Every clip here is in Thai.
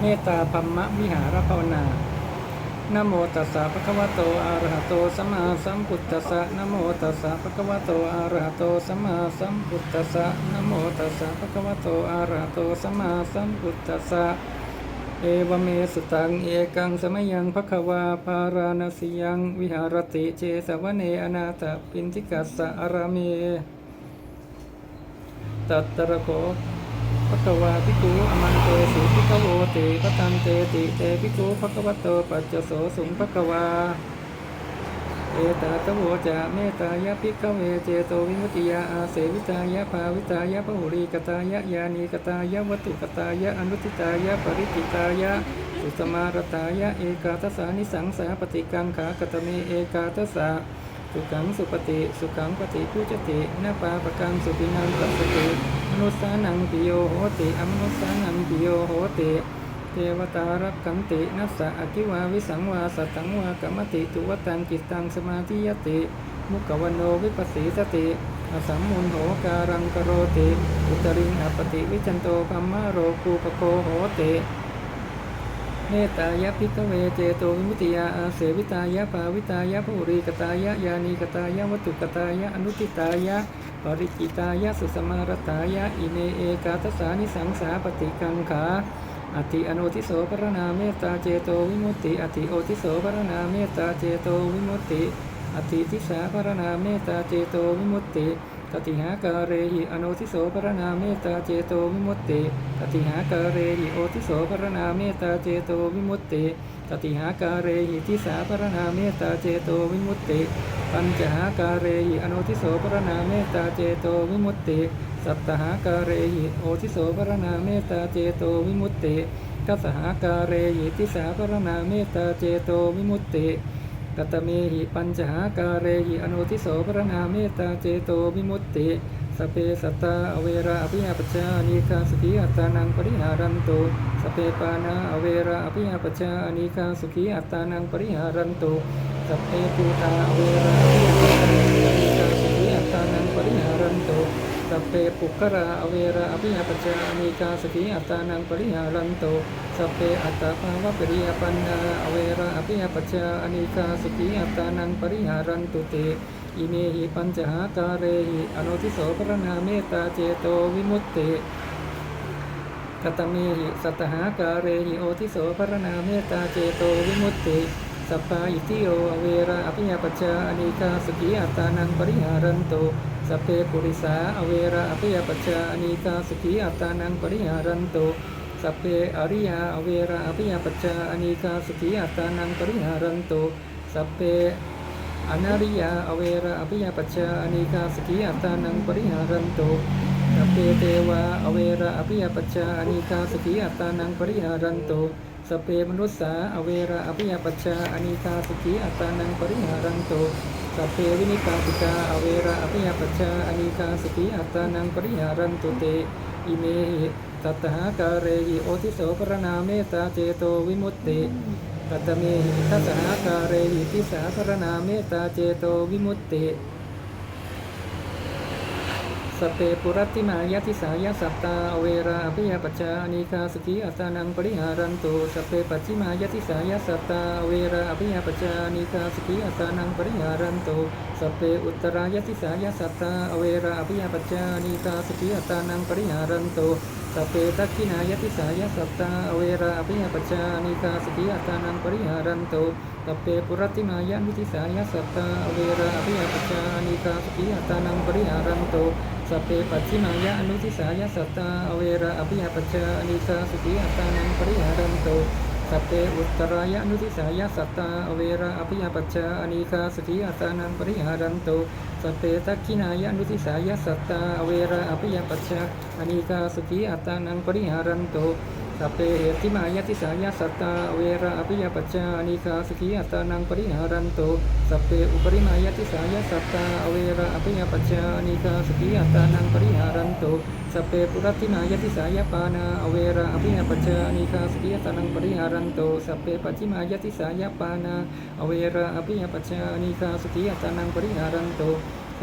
เมตตาพัมมะวิหารภาวนานะโมตัสสะภะคะวะโตอะระหะโตสัมมาสัมพุทธัสสะนะโมตัสสะภะคะวะโตอะระหะโตสัมมาสัมพุทธัสสะนะโมตัสสะภะคะวะโตอะระหะโตสัมมาสัมพุทธัสสะเอวเมสุตังเอกังสมยังภะคะวาภาราณสียังวิหารติเจสวเนอนาถปินทิกัสสะอาราเมตัตตระโก ภะคะวาภิกุอมันเตสุภิกโวติปะตันเตติเตภิกุภะคะวะโตปัจจโสสุงภะคะวาเอตาตโวจะเมตายะภิกเวเจโตวิมุติยาอาเสวิตายะภาวิตายะพหุรีกตายะยานีกตายะวัตถุกตายะอนุทิตายะปริจิตายะสุสมารตายะเอกาทสานิสังสาปฏิกังขากตเมเอกาทสาสุขังสุปฏิสุขังปฏิพุจตินาปาปกังสุปินังปัสสติ นุสานังปิโยโหติอมนุสานังปิโยโหติเทวตารักขันตินัสสะอคิวาวิสังวาสตังวากรรมติตุวตังจิตตังสมาธิยติ มุกวันโนวิปัสสีสติอสัมมุนโหการังกโรติ อุตริงอปติวิจันโตพัมมาโรคูปโคโหติ เมตตายะพิกเวเจโตวิมุตติยาอาเสวิตายะภาวิตายะภูริกตายะยานีกตายะวัตถุกตายะอนุติตายะปริจิตายะสุสมารตายะอิเมเอกาทสานิสังสาปฏิกังขาอติอนุทิโสปรณาเมตตาเจโตวิมุตติอติโอทิโสปรณาเมตตาเจโตวิมุตติอติทิสาปรณาเมตตาเจโตวิมุติ ตติหาการเรหิอนุทิโสปรณาเมตตาเจโตวิมุตติตติหาการเรหิโอทิโสปรณาเมตตาเจโตวิมุตติตติหาการเรหิทิสาปรณาเมตตาเจโตวิมุตติปัญจหาการเรหิอนุทิโสปรณาเมตตาเจโตวิมุตติ สัตตหาการเรหิโอทิโสปรณาเมตตาเจโตวิมุตติกัสสหาการเรหิทิสาปรณาเมตตาเจโตวิมุตติ กัตเมหิปัญจหาการเรหิอนุทิโสปรณาเมตตาเจโตวิมุตติสเปสัตตาอเวราอภิยาปจานิคาสุขีอัตตานังปริหารันตุสเปปานาอเวราอภิยาปจานิคาสุขีอัตตานังปริหารันตุสเปปูตาอเวราอภิยาปจานิคาสุขีอัตตานังปริหารันตุ สัพเพปุกราอเวราอภิยปัจจามีกาสกิอัตตานังปริหารันโตสัพเพอัตตาภาวะปริยปันนาอเวราอภิยปัจจานิกาสกิอัตตานังปริหารันตุเตอิเมหิปัญจหาการเรหิอนุทิโสปรณาเมตตาเจโตวิมุตติกตเมหิสัตหาการเรหิโอทิโสปรณาเมตตาเจโตวิมุตติ สัพพาอิติโยอเวราอภิยปัจจาอนิกาสกิอัตานังปริหารันโตสัพเพปุริสาอเวราอภิยปัจจาอนิกาสกิอัตานังปริหารันโตสัพเพอริยาอเวราอภิยปัจจาอนิกาสกิอัตานังปริหารันโตสัพเพอนาริยาอเวราอภิยปัจจาอนิกาสกิอัตานังปริหารันโตสัพเพเทวาอเวระอภิยปัจจาอนิคาสกิอัตตานังปริหารันโต สัพเพมนุสสาอเวระอภิยปัจจาอนิคาสกิอัตตานังปริหารันโตสัพเพวินิกาติกาอเวระอภิยปัจจาอนิคาสกิอัตตานังปริหารันตุเตอิเมหิตัตหาการเรหิโอทิโสปรณาเมตตาเจโตวิมุตติตัตเมหิทัสสหาการเรหิทิสาปรณาเมตตาเจโตวิมุตติ สเปปุรัติมายติสายสัตตาอเวราอภิยปัจจานิคาสกิอัตานังปริหารันตุสเปปัจฉิมายติสายสัตตาอเวราอภิยปัจจานิคาสกิอัตานังปริหารันตุสเปอุตรายติสายสัตตาอเวราอภิยปัจจานิคาสกิอัตานังปริหารันตุสเปทักขินายติสายสัตตาอเวราอภิยปัจจานิคาสกิอัตานังปริหารันตุสเปปุรัติมายนิติสายสัตตาอเวราอภิยปัจจานิคาสกิอัตานังปริหารันตุสพเปปัจฉิมายะอนุทิสายะสัตตาอเวระอภิยปัจจาอนิสาสุขีอัตานังปริหารันโตสัพเพอุตรายะนุทิสายะสัตตาอเวระอภิยปัจจาอนิคาสติอัตานังปริหารันโตสัพเพทักขินายะนุทิสายะสัตตาอเวระอภิยปัจจาอนิคาสติอัตตานังปริหารันโต สัพเพเหติมายติสายสัตตาเวระอภิยปัจจานิคาสกิอัตตานังปริหารันโตสัพเพอุปริมายติสายสัตตาเวระอภิยปัจจานิคาสกิอัตตานังปริหารันโตสัพเพปุรัติมายติสายปานาอเวระอภิยปัจจานิคาสกิอัตตานังปริหารันโตสัพเพปัจฉิมายติสายปานาอเวระอภิยปัจจานิคาสกิอัตตานังปริหารันโต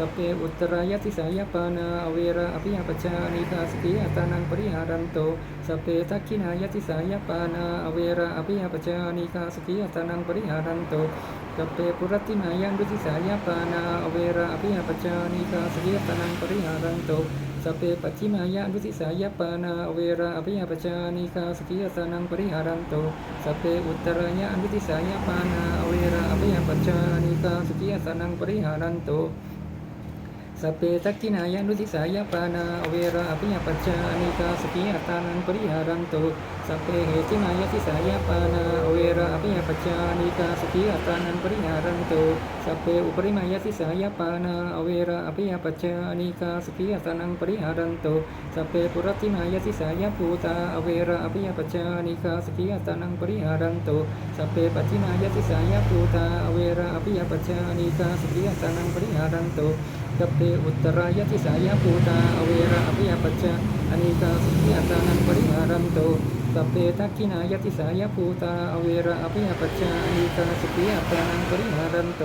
สัพเพอุตรายติสายปานา อเวระอภิยาปชานิกาสกิอัตานังปริหารันโตสัพเพทักขินายติสายปานา อเวระอภิยาปชานิกาสกิอัตานังปริหารันโตสัพเพปุรติมายังดุติสายปานา อเวระอภิยาปชานิกาสกิอัตานังปริหารันโตสัพเพปัจฉิมายะดุติสายปานาอเวระอภิยาปชานิกาสกิอัตานังปริหารันโตสัพเพอุตรายะดุติสายปานาอเวระอภิยาปชานิกาสกิอัตานังปริหารันโต สัพเพทักขินายานุทิสายปานาอเวระอภิยปัจจานิกาสกิอัตานังปริหารันโตสัพเพเหติมายติสายปานาอเวระอภิยปัจจานิกาสกิอัตานังปริหารันโตสัพเพอุปริมายติสายปานาอเวระอภิยปัจจานิกาสกิอัตานังปริหารันโตสัพเพปุรติมายติสายภูตาอเวระอภิยปัจจานิกาสกิอัตานังปริหารันโตสัพเพปัจฉิมายติสายภูตาอเวระอภิยปัจจานิกาสกิอัตานังปริหารันโต กัปเปอุตรายติสายภูตาอเวระอภิยปัจจาอนิกาสุขีอัตานังปริหารันโตกัปเปทักขินายติสายภูตาอเวระอภิยปัจจาอนิกาสุขีอัตานังปริหารันโต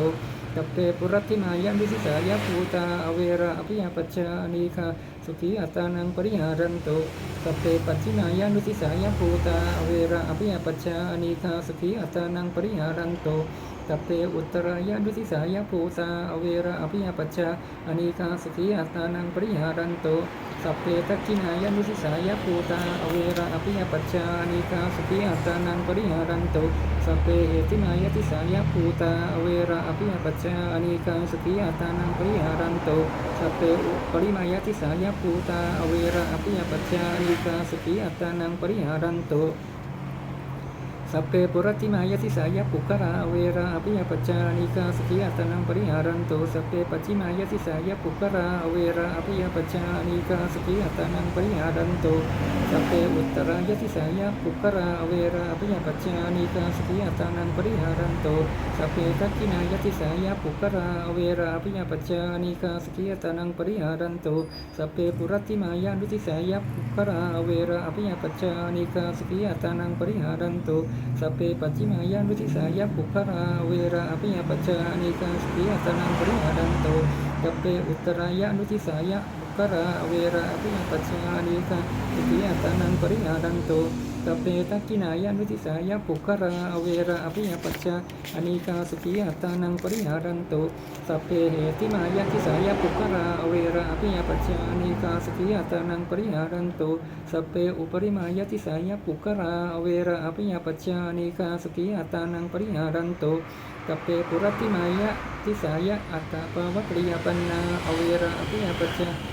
กัปเปปุรัติมายันวิสิสายภูตาอเวระอภิยปัจจาอนิกาสุขีอัตานังปริหารันโตกัปเปปัจฉิมายันวิสิสายภูตาอเวระอภิยปัจจาอนิกาสุขีอัตานังปริหารันโตกัเปอุตรายะดุติสายภูตาอเวระอภิยปัจจาอนิกาสุขีอัตานังปริหารันโตสัพเพทักขินายะดุติสายภูตาอเวระอภิยปัจจาอนิกาสุขีอัตานังปริหารันโตสัพเพเหติมายติสายภูตาอเวระอภิยปัจจาอนิกาสุขีอัตานังปริหารันโตสัพเพปริมายติสายภูตาอเวระอภิยปัจจาอนิกาสุขีอัตานังปริหารันโต สัพเพปุรติมายติสายปุกราเวราอภิยปัจจานิกาสกิอัตนังปริหารันโตสัพเพปัจฉิมายติสายปุกราเวราอภิยปัจจานิกาสกิอัตนังปริหารันโตสัพเพอุตรายติสายปุกราเวราอภิยปัจจานิกาสกิอัตนังปริหารันโตสัพเพทักขินายติสายปุกราเวราอภิยปัจจานิกาสกิอัตนังปริหารันโตสัพเพปุรติมายานุติสายปุกราเวราอภิยปัจจานิกาสกิอัตนังปริหารันโตสัพเพปัจจิมายานวิธิสายปุคราเวราอภิยปัจจานิกาสติอัตนังปริหารันโตกัปเปอุตรายานุทิสายปุคราเวราอภิยปัจจานิกาสติอัตนังปริหารันโต กัปเปตักินายะนุทิสายปุคราเวระอภิยปัจจาอนิกาสติอัตนังปริหารันโตสัพเพเหติมายะทิสายปุคราเวระอภิยปัจจานิกาสติอัตนังปริหารันโตสัพเพอุปริมายะทิสายปุคราเวระอภิยปัจจานิกาสุขิยตานังปริหารันตุตเปปุรติมายะทิสายะอัตตาปวัตริยปันนาอเวระอภิยปัจจาอนิกาสกิอัตานังปริหารันโตกัปเปปัจฉิมายะทิสายะอัตตาปวปริยปันนาอเวระอภิยปัจจา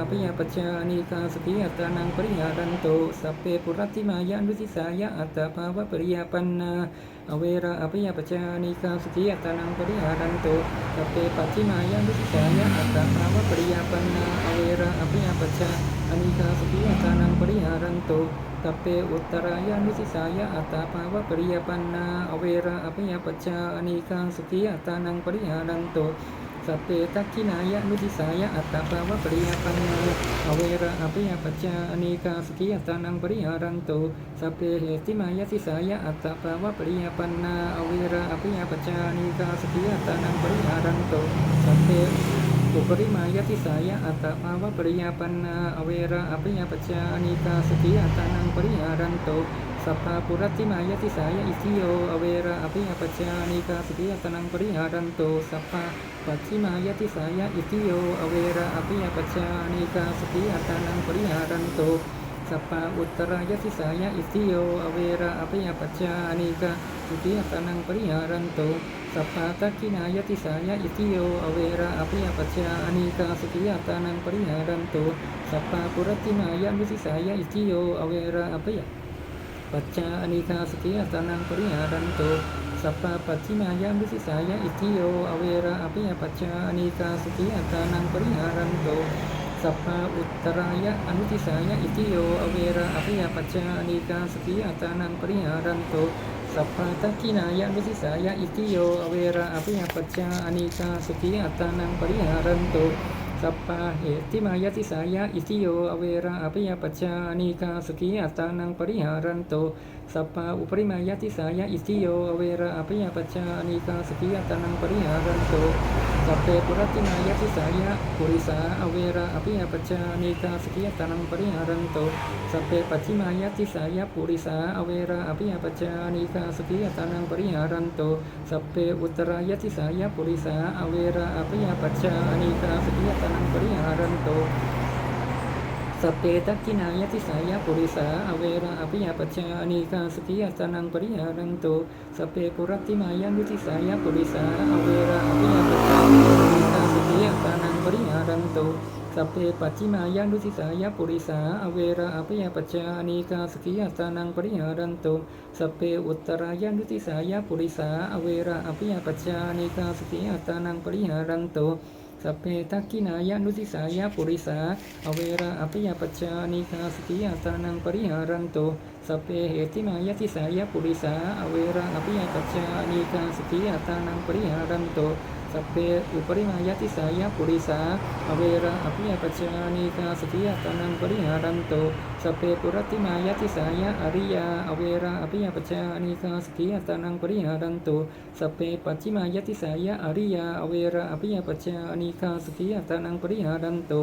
อภิยปัจจานิกาสกิอัตานังปริหารันโตสัพเพตักายติสายะอัตตภาวะปริยปันนาอเวระอภิยปัจจาสกิอัตานังปริหารันโตสัพเพปุรัติมายานุติสายะอัตตภาวะปริยปันนาอเวระอภิยปัจจานิกาสกิอัตานังปริหารันโตสัพเพปัจฉิมายานุติสายะอัตตภาวะปริยปันนาอเวระอภิยปัจจาอนิกาสกิอัตานังปริหารันโตกัปเปอุตรายานุสิสายะอัตตาภาวะปริยปันนาอเวระอภิยปัจจาอนิคังสุขีอัตานังปริหารันโต สัพเพทักขินายะนุติสายะอัตตาภาวะปริยปันนาอเวระอภิยปัจจาอนิคังสุขีอัตานังปริหารันโตสัพเพเหติมายะสิสายะอัตตาภาวะปริยปันนาอเวระอภิยปัจจาอนิคังสุขีอัตานังปริหารันโตสัพเพอุปริมายติสายะอัตตภาวะปริยปันนาอเวระอภิยปัจจานิกาสติอัตานังปริหารันโต สัพพาปุรัติมายติสายะอิทิโย อเวระอภิยปัจจานิกาสติอัตตานังปริหารันโตสัพพาปัจฉิมายติสายะอิทิโย อเวระอภิยปัจจานิกาสติอัตตานังปริหารันโตสัพพะอุตรายติสายะอิทิโยอเวระอภิยปัจจานิกาสุติยตานังปริหารันโตสัพพะตักขินายติสายะอิทิโย อเวระอภิยปัจจานิกาสุติยตานังปริหารันโตสัพพะปุรติมายะมุติสายะอิทิโยอเวระอภิย ปัจจานิกาสุติยตานังปริหารันโตสัพพะปัจฉิมายะมุติสายะอิทิโยอเวระอภิยปัจจานิกาสุติยตานังปริหารันโตสัพพาอุตตรายะอนุทิสายะอิติโยอเวระอภิยปัจจาอนีกาสกิอัตานังปริหารันโตสัพพาทักขินายะอนุทิสายะอิติโยอเวระอภิยปัจจาอนีกาสกิอัตานังปริหารันโต สัพพาเหติมายติสายะอิติโยอเวระอภิยปัจจานิกาสกิอัตานังปริหารันโตสัพพาอุปริมายติสายะอิติโยอเวระอภิยปัจจานิกาสกิอัตานังปริหารันโต สัพเพปุรัตินายทิสายะปุริสาอเวระอภิยปัจจานิกาสกิยตานังปริหารันโตสัพเพปัจฉิมายทิสายะปุริสาอเวระอภิยปัจจานิกาสกิยตานังปริหารันโตสัพเพอุตรายทิสายะปุริสาอเวระอภิยปัจจานิกาสกิยตานังปริหารันโต สเปตักินายติสายะปุริสาอเวระอภิยปัจจานีกาสกิยตานังปริหารันโตสเปปุรัติมายานุติสายะปุริสาอเวระอภิยปัจจานีกาสกิยตานังปริหารันโตสเพปัจฉิมายานุติสายปุริสาอเวระอภิยปัจจานีกาสกิยตานังปริหารันโตสเพอุตตรายานุติสายปุริสาอเวระอภิยปัจจานีกาสกิยตานังปริหารันโต สัพเพทักขินายานุติสายาปุริสา อเวราอภิยปัจจานิคาสติยาตานังปริหารันโต สัพเพเหติมายติสายาปุริสาอเวระอภิยปัจจานิคาสกิยาตานังปริหารันโตสัพเพอุปริมายติสายาปุริสาอเวระอภิยปัจจานิคาสกิยาตานังปริหารันโตสัพเพปุรติมายติสายาอริยาอเวระอภิยปัจจานิคาสกิยาตานังปริหารันโตสัพเพปัจฉิมายติสายาอริยาอเวระอภิยปัจจานิคาสกิยาตานังปริหารันโต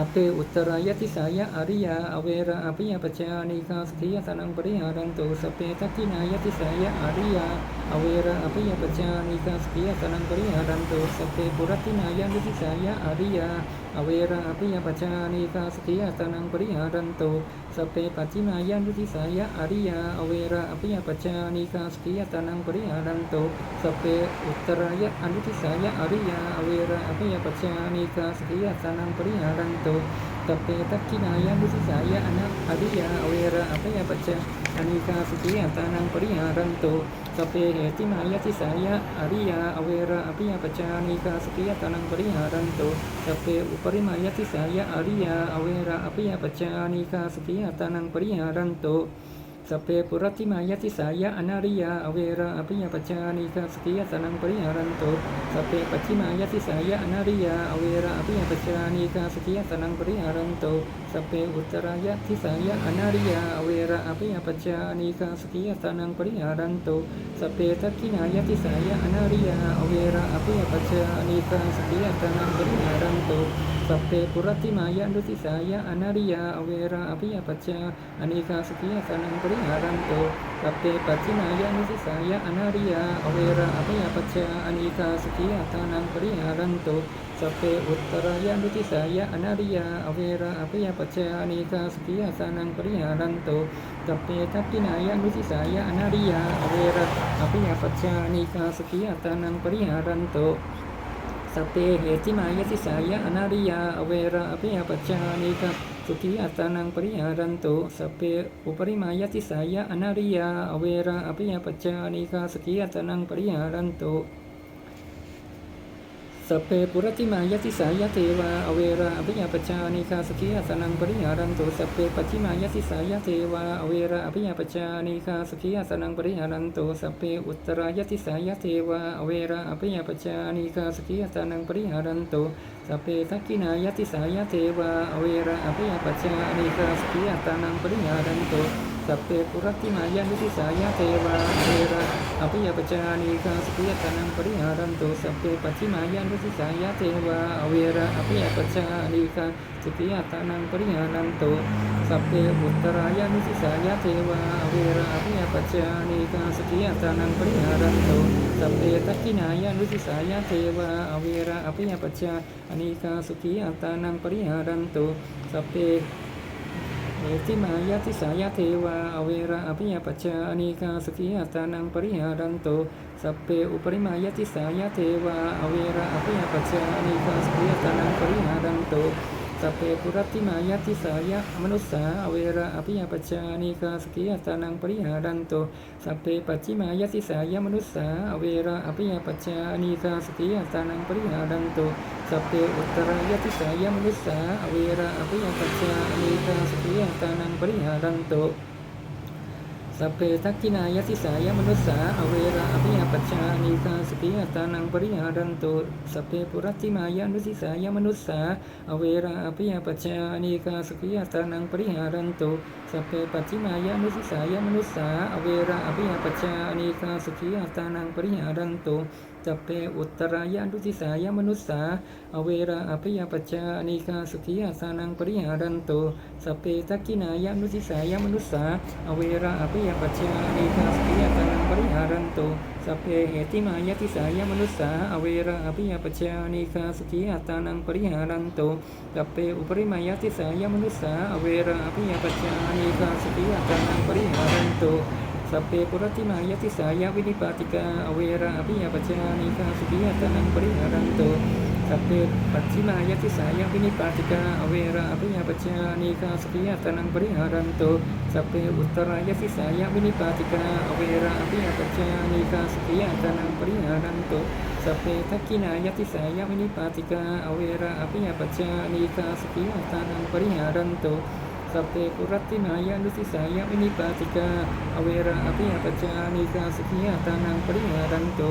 สัพเพอุตรายติสายะอริยาอเวระอภิยปัจจานิกาสกิยตานังปริหารันโตสัพเพทักขินายติสายะอริยาอเวระอภิยปัจจานิกาสกิยตานังปริหารันโตสัพเพปุรัตินายติสายะอริยาอเวระอภิยปัจจานิกาสกิยตานังปริหารันโตสัพเพปัจฉิมายติสายะอริยาอเวระอภิยปัจจานิกาสกิยตานังปริหารันโตสัพเพอุตรายะอนุติสายะอริยาอเวระอภิยปัจจานิกาสกิยตานังปริหารันโตตเปตักขินายานุสิสายะอนะอริยาอเวระอภยปัจจาอนิกาสุขิยตานังปริหารันโตตเปเหติมายติสายะอริยาอเวระอภิยปัจจานิกาสุขิยตานังปริหารันโตตเปอุปริมายติสายะอริยาอเวระอภิยปัจจานิกาสุขิยตานังปริหารันโต สัพเพปุรัติมายติสายะอนาริยาอเวระอภิยปัจจานิกาสกิยตานังปริหารันโตสัพเพปัจฉิมายติสายะอนาริยาอเวระอภิยปัจจานิกาสกิยตานังปริหารันโตสัพเพอุตตรายติสายะอนาริยาอเวระอภิยปัจจานิกาสกิยตานังปริหารันโตสัพเพทักขินายติสายะอนาริยาอเวระอภิยปัจจานิกาสกิยตานังปริหารันโต สัพเพปุรติมายะนุติสายะอนาริยาอเวระอภิยปัจจาอนิกาสกิยสานังปริหารันโตสัพเพปัจฉิมายะนุติสายะอนาริยาอเวระอภิยปัจจาอนิกาสกิยตานังปริหารันโตสัพเพอุตตรายะนุติสายะอนาริยาอเวระอภิยปัจจาอนิกาสกิยสานังปริหารันโตสัพเพทัพพินายะนุติสายะอนาริยาอเวระอภิยปัจจาอนิกาสกิยตานังปริหารันโต เพเหติมายติสายะอนาริยาอเวระอภิยปัจจานิกาสุขีอัตานังปริหารันโตสัพเพอุปริมายติสายะอนาริยาอเวระอภิยปัจจานิกาสุขีอัตานังปริหารันโต สเพปุรติมายติสายะเทวาอเวระอภิยปัจจานิคาสกิยสนังปริหารันโตสเพปัจฉิมายติสายะเทวาอเวระอภิยปัจจานิคาสกิยสนังปริหารันโตสเพอุตรายติสายะเทวาอเวระอภิยปัจจานิคาสกิยสนังปริหารันโตสเพทักขินายติสายะเทวาอเวระอภิยปัจจานิคาสกิยสนังปริหารันโต สัพเพปุรัติมายานุติสายาเทวาอเวระอภิยปจานิกาสกิยตานังปริหารันโตสัพเพปัจฉิมายานุติสายาเทวาอเวระอภิยปจานิกาสกิยตานังปริหารันโตสัพเพอุตตรายานุติสายาเทวาอเวระอภิยปจานิกาสกิยตานังปริหารันโตสัพเพทักขินายานุติสายาเทวาอเวระอภิยปจานิกาสกิยตานังปริหารันโตสัพเพ เอติมายติสายาเทวาอเวระอภิยปัจจาอนิกาสกิยตานังปริหารันโตสัพเพอุปริมายติสายาเทวาอเวระอภิยปัจจาอนิกาสกิยตานังปริหารันโต สัพเพปุรัติมายติสายะมนุษสาอเวระอภิยปชานิกาสกิยตานังปริหารันโตสัพเพปัจจิมายติสายะมนุษสาอเวระอภิยปชานิกาสกิยตานังปริหารันโตสัพเพอุตรายติสายะมนุษสาอเวระอภิยปชานิกาสกิยตานังปริหารันโต สัพเพทักขินายสิสายมนุสสาอเวระอภิยปัจจานิสาสกิยตานังปริหารันโตสัพเพปุรัติมายานุสิสายมนุสสาอเวระอภิยปัจจานิกาสกิยตานังปริหารันโตสัพเพปัจจิมายานุสิสายมนุสสาอเวระอภิยปัจจานิกาสกิยตานังปริหารันโตสัพเพอุตรายานุสิสายมนุสสาอเวระอภิยปัจจานิกาสกิยตานังปริหารันโตสเพทักขินายานุสิสายมนุสสาอเวระอภิยปัจจานิกาสกิยตานังปริหารันโตสเพเหติมายติสายมนุสสาอเวระอภิยปัจจานิกาสกิยตานังปริหารันโตสเพอุปริมายติสายมนุสสาอเวระอภิยปัจจานิกาสกิยตานังปริหารันโต สัพเพปุรติมายติสายวินิปาติกา อเวระอภิยปัจจานิกาสุขิยตานังปริหารันโตสัพเพปัจฉิมายติสายวินิปาติกา อเวระอภิยปัจจานิกาสุขิยตานังปริหารันโตสัพเพอุตตรายติสายวินิปาติกา อเวระอภิยปัจจานิกาสุขิยตานังปริหารันโตสัพเพทักขินายติสายวินิปาติกา อเวระอภิยปัจจานิกาสุขิยตานังปริหารันโต สัพเพปุรัติมายานุสิสายะวินิปาติกา อเวระอภิยปัจจานิกาสุขิยตานังปริหารันโต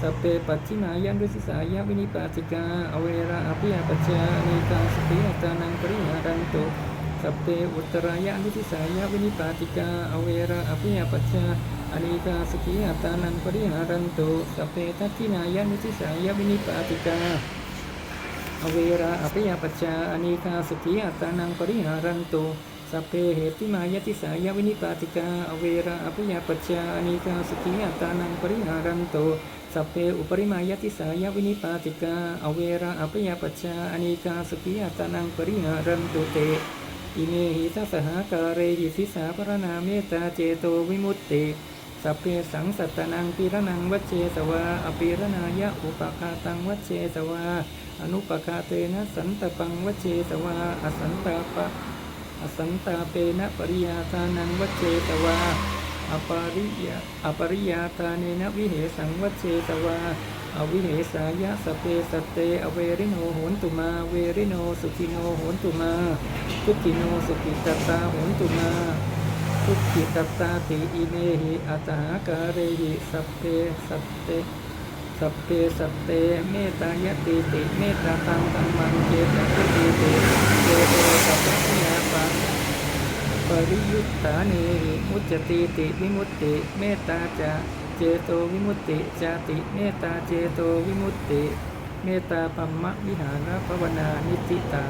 สัพเพปัจฉิมายานุสิสายะวินิปาติกา อเวระอภิยปัจจานิกาสุขิยตานังปริหารันโตสัพเพอุตรายะนุสิสายะวินิปาติกา อเวระอภิยปัจจาอนิกาสุขิยตานังปริหารันโตสัพเพทักขินายานุสิสายะวินิปาติกา เวระอภิยปัจจาอนีคาสุขีอัตานังปริหารันโตสัพเพเหติมายติสายวินิปาติกาอเวระอภิยปัจจาอนีคาสุขีอัตานังปริหารันโตสัพเพอุปริมายติสายวินิปาติกาอเวระอภิยปัจจาอนีคาสุขีอัตานังปริหารันโตเตอิเมหิทัสสหาการเรหิสิสาปรณาเมตตาเจโตวิมุตติ สัพเพสังสัตตนังปีระนังวัจเจสวาอปีระนายะอุปคาตังวัจเจสวาอนุปคาเตนะสันตปังวัจเจสวาอสันตาปะอสันตาเปนะปริยาตานังวัจเจสวาอปาริยาอปริยาตาเนนะวิเหสังวัจเจสวาอวิเหสายะสเพสเตอเวริโนโหนตุมา เวริโนสุขิโนโหนตุมาทุกขิโนสุขิตตาโหนตุมา ทุกขิตตาติอิเมหิอัตหาการเรหิสัพเพสัตเตสัพเพสัตเตเมตตายติติเมตตาตังตัมมังเจตติติติเจโตสัพพยาปังปริยุตตาเนหิมุจจติติวิมุตติเมตตาจะเจโตวิมุตติจาติเมตตาเจโตวิมุตติ เมตตาปัมมะวิหารภาวนานิติตา